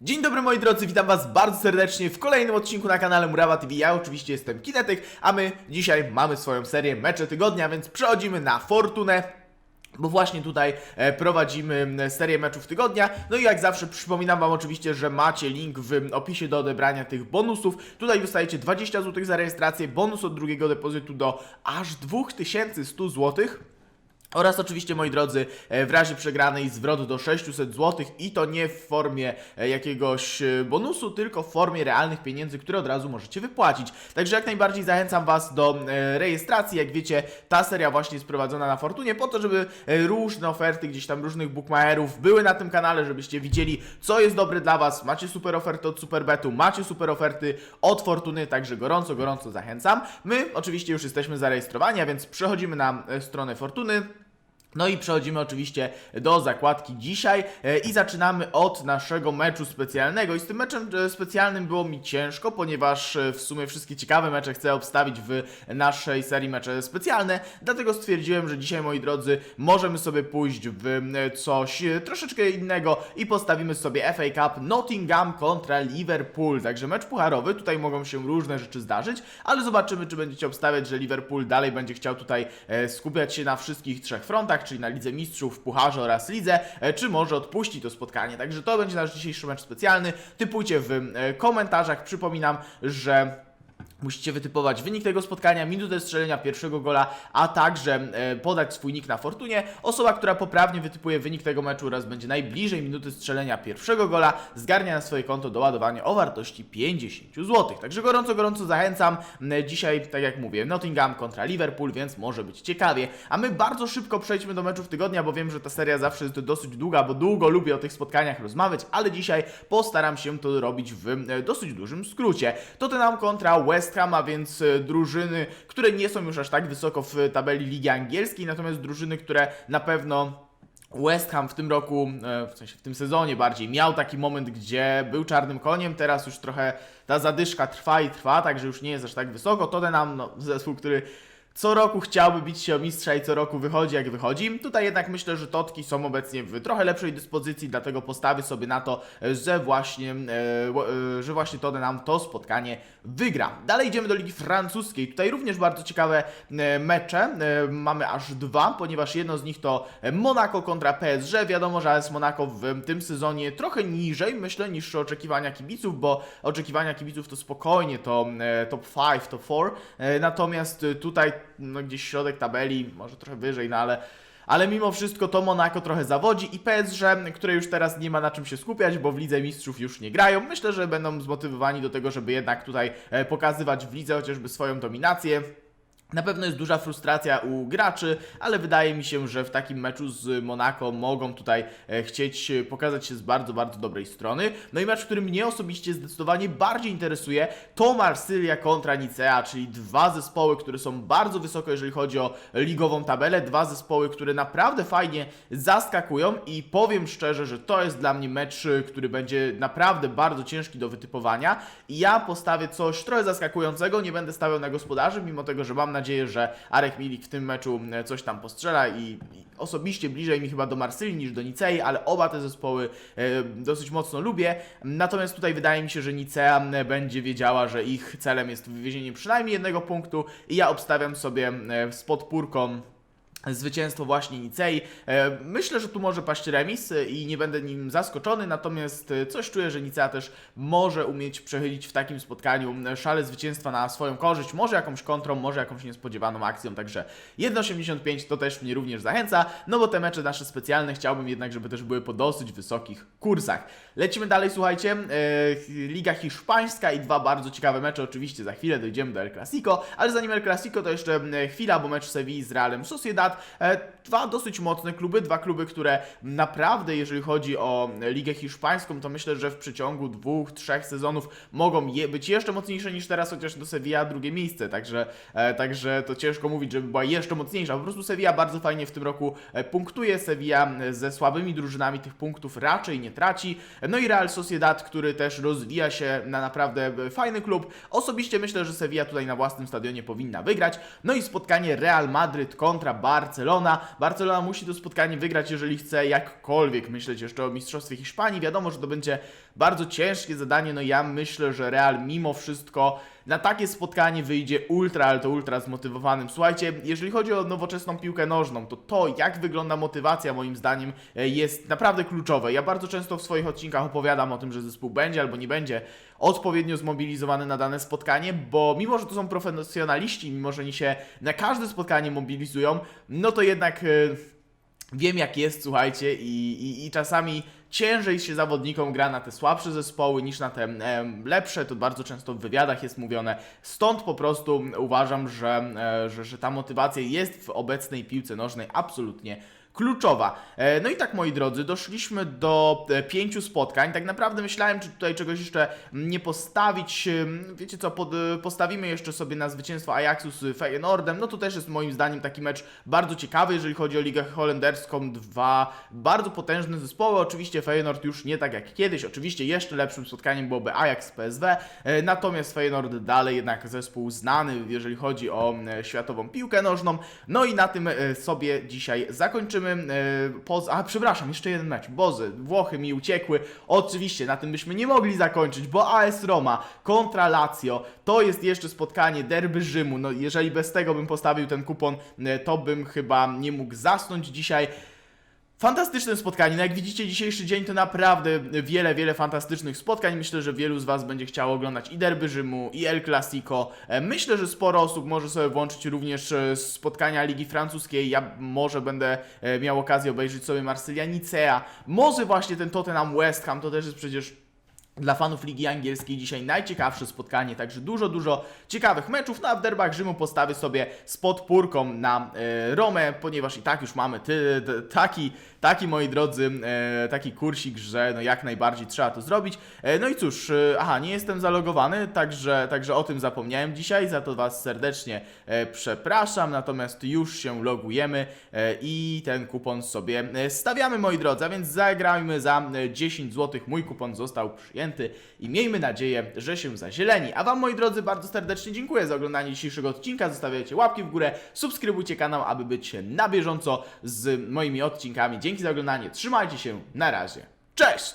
Dzień dobry moi drodzy, witam was bardzo serdecznie w kolejnym odcinku na kanale Murawa TV. Ja oczywiście jestem Kinetyk, a my dzisiaj mamy swoją serię Mecze Tygodnia, więc przechodzimy na Fortunę. Bo właśnie tutaj e, prowadzimy serię meczów tygodnia. No i jak zawsze przypominam Wam oczywiście, że macie link w opisie do odebrania tych bonusów. Tutaj dostajecie 20 zł za rejestrację, bonus od drugiego depozytu do aż 2100 złotych. Oraz oczywiście, moi drodzy, e, w razie przegranej zwrot do 600 zł i to nie w formie e, jakiegoś e, bonusu, tylko w formie realnych pieniędzy, które od razu możecie wypłacić. Także jak najbardziej zachęcam Was do rejestracji. Jak wiecie, ta seria właśnie jest prowadzona na Fortunie po to, żeby różne oferty gdzieś tam różnych bookmacherów były na tym kanale, żebyście widzieli, co jest dobre dla Was. Macie super oferty od Superbetu, macie super oferty od Fortuny, także gorąco, gorąco zachęcam. My oczywiście już jesteśmy zarejestrowani, a więc przechodzimy na stronę Fortuny. No i przechodzimy oczywiście do zakładki dzisiaj e, i zaczynamy od naszego meczu specjalnego. I z tym meczem e, specjalnym było mi ciężko, ponieważ e, w sumie wszystkie ciekawe mecze chcę obstawić w naszej serii mecze specjalne. Dlatego stwierdziłem, że dzisiaj, moi drodzy, możemy sobie pójść w coś troszeczkę innego i postawimy sobie FA Cup Nottingham kontra Liverpool. Także mecz pucharowy, tutaj mogą się różne rzeczy zdarzyć, ale zobaczymy, czy będziecie obstawiać, że Liverpool dalej będzie chciał tutaj skupiać się na wszystkich trzech frontach, czyli na Lidze Mistrzów, Pucharze oraz Lidze, e, czy może odpuści to spotkanie. Także to będzie nasz dzisiejszy mecz specjalny. Typujcie w e, komentarzach. Przypominam, że Musicie wytypować wynik tego spotkania, minutę strzelenia pierwszego gola, a także e, podać swój nick na Fortunie. Osoba, która poprawnie wytypuje wynik tego meczu oraz będzie najbliżej minuty strzelenia pierwszego gola, zgarnia na swoje konto doładowanie o wartości 50 zł. Także gorąco, gorąco zachęcam. Dzisiaj, tak jak mówię, Nottingham kontra Liverpool, więc może być ciekawie. A my bardzo szybko przejdźmy do meczów tygodnia, bo wiem, że ta seria zawsze jest dosyć długa, bo długo lubię o tych spotkaniach rozmawiać, ale dzisiaj postaram się to robić w e, dosyć dużym skrócie. Tottenham kontra West Ham, a więc e, drużyny, które nie są już aż tak wysoko w tabeli Ligi Angielskiej, natomiast drużyny, które na pewno West Ham w tym roku, e, w sensie w tym sezonie bardziej, miał taki moment, gdzie był czarnym koniem, teraz już trochę ta zadyszka trwa i trwa, także już nie jest aż tak wysoko. Tottenham, no, zespół, który co roku chciałby bić się o mistrza i co roku wychodzi jak wychodzi. Tutaj jednak myślę, że Totki są obecnie w trochę lepszej dyspozycji, dlatego postawię sobie na to, że właśnie, e, e, że właśnie Tottenham to spotkanie wygra. Dalej idziemy do Ligi Francuskiej. Tutaj również bardzo ciekawe e, mecze. Mamy aż dwa, ponieważ jedno z nich to Monaco kontra PSG. Wiadomo, że AS Monaco w tym sezonie trochę niżej, myślę, niż oczekiwania kibiców, bo oczekiwania kibiców to spokojnie to top 5, top 4. E, natomiast tutaj no, gdzieś środek tabeli, może trochę wyżej, no ale ale mimo wszystko to Monaco trochę zawodzi i PSG, które już teraz nie ma na czym się skupiać, bo w Lidze Mistrzów już nie grają, myślę, że będą zmotywowani do tego, żeby jednak tutaj e, pokazywać w lidze chociażby swoją dominację. Na pewno jest duża frustracja u graczy, ale wydaje mi się, że w takim meczu z Monaco mogą tutaj e, chcieć e, pokazać się z bardzo, bardzo dobrej strony. No i mecz, który mnie osobiście zdecydowanie bardziej interesuje, to Marsylia kontra Nicea, czyli dwa zespoły, które są bardzo wysoko, jeżeli chodzi o ligową tabelę, dwa zespoły, które naprawdę fajnie zaskakują i powiem szczerze, że to jest dla mnie mecz, e, który będzie naprawdę bardzo ciężki do wytypowania i ja postawię coś trochę zaskakującego, nie będę stawiał na gospodarzy, mimo tego, że mam nadzieję, że Arek Milik w tym meczu e, coś tam postrzela i, i osobiście bliżej mi chyba do Marsylii niż do Nicei, ale oba te zespoły e, dosyć mocno lubię. Natomiast tutaj wydaje mi się, że Nicea e, będzie wiedziała, że ich celem jest wywiezienie przynajmniej jednego punktu i ja obstawiam sobie e, z podpórką zwycięstwo właśnie Nicei. E, Myślę, że tu może paść remis i nie będę nim zaskoczony, natomiast e, coś czuję, że Nicea też może umieć przechylić w takim spotkaniu e, szale zwycięstwa na swoją korzyść, może jakąś kontrą, może jakąś niespodziewaną akcją, także 1,85 to też mnie również zachęca, no bo te mecze nasze specjalne chciałbym jednak, żeby też były po dosyć wysokich kursach. Lecimy dalej, słuchajcie, Liga Hiszpańska i dwa bardzo ciekawe mecze, oczywiście za chwilę dojdziemy do El Clasico, ale zanim El Clasico to jeszcze chwila, bo mecz Sevilla z Realem Sociedad, E, Dwa dosyć mocne kluby, dwa kluby, które naprawdę, jeżeli chodzi o Ligę Hiszpańską, to myślę, że w przeciągu dwóch, trzech sezonów mogą je, być jeszcze mocniejsze niż teraz, chociaż do Sevilla drugie miejsce, także, e, także to ciężko mówić, żeby była jeszcze mocniejsza. Po prostu Sevilla bardzo fajnie w tym roku e, punktuje, Sevilla ze słabymi drużynami tych punktów raczej nie traci. No i Real Sociedad, który też rozwija się na naprawdę fajny klub. Osobiście myślę, że Sevilla tutaj na własnym stadionie powinna wygrać. No i spotkanie Real Madryt kontra Barcelona. Barcelona musi to spotkanie wygrać, jeżeli chce jakkolwiek myśleć jeszcze o Mistrzostwie Hiszpanii. Wiadomo, że to będzie bardzo ciężkie zadanie. No ja myślę, że Real mimo wszystko na takie spotkanie wyjdzie ultra, ale to ultra zmotywowanym. Słuchajcie, jeżeli chodzi o nowoczesną piłkę nożną, to to, jak wygląda motywacja, moim zdaniem, e, jest naprawdę kluczowe. Ja bardzo często w swoich odcinkach opowiadam o tym, że zespół będzie albo nie będzie odpowiednio zmobilizowany na dane spotkanie, bo mimo, że to są profesjonaliści, mimo, że oni się na każde spotkanie mobilizują, no to jednak. e, Wiem jak jest, słuchajcie, i, i, i czasami ciężej się zawodnikom gra na te słabsze zespoły niż na te lepsze, to bardzo często w wywiadach jest mówione. Stąd po prostu uważam, że, e, że, że ta motywacja jest w obecnej piłce nożnej absolutnie kluczowa. E, No i tak, moi drodzy, doszliśmy do e, pięciu spotkań. Tak naprawdę myślałem, czy tutaj czegoś jeszcze nie postawić. Wiecie co, pod, postawimy jeszcze sobie na zwycięstwo Ajaxu z Feyenoordem. No to też jest moim zdaniem taki mecz bardzo ciekawy, jeżeli chodzi o Ligę Holenderską. Dwa bardzo potężne zespoły. Oczywiście Feyenoord już nie tak jak kiedyś. Oczywiście jeszcze lepszym spotkaniem byłoby Ajax PSW. e, Natomiast Feyenoord dalej jednak zespół znany, jeżeli chodzi o e, światową piłkę nożną. No i na tym e, sobie dzisiaj zakończymy. Poza, a przepraszam, jeszcze jeden mecz. Bozy, Włochy mi uciekły. Oczywiście na tym byśmy nie mogli zakończyć, bo AS Roma kontra Lazio to jest jeszcze spotkanie derby Rzymu. No jeżeli bez tego bym postawił ten kupon, to bym chyba nie mógł zasnąć dzisiaj. Fantastyczne spotkanie. No jak widzicie, dzisiejszy dzień to naprawdę wiele, wiele fantastycznych spotkań. Myślę, że wielu z Was będzie chciało oglądać i Derby Rzymu, i El Clasico. E, Myślę, że sporo osób może sobie włączyć również e, spotkania Ligi Francuskiej. Ja może będę e, miał okazję obejrzeć sobie Marsylia Nicea. Może właśnie ten Tottenham West Ham, to też jest przecież dla fanów Ligi Angielskiej dzisiaj najciekawsze spotkanie, także dużo, dużo ciekawych meczów. No a w derbach Rzymu postawię sobie z podpórką na e, Romę, ponieważ i tak już mamy ty, t, taki, taki, moi drodzy, e, taki kursik, że no jak najbardziej trzeba to zrobić. E, no i cóż, e, aha, nie jestem zalogowany, także, także o tym zapomniałem dzisiaj, za to Was serdecznie przepraszam, natomiast już się logujemy i ten kupon sobie stawiamy, moi drodzy, a więc zagrajmy za e, 10 zł. Mój kupon został przyjęty i miejmy nadzieję, że się zazieleni. A Wam, moi drodzy, bardzo serdecznie dziękuję za oglądanie dzisiejszego odcinka. Zostawiajcie łapki w górę, subskrybujcie kanał, aby być na bieżąco z moimi odcinkami. Dzięki za oglądanie, trzymajcie się, na razie. Cześć!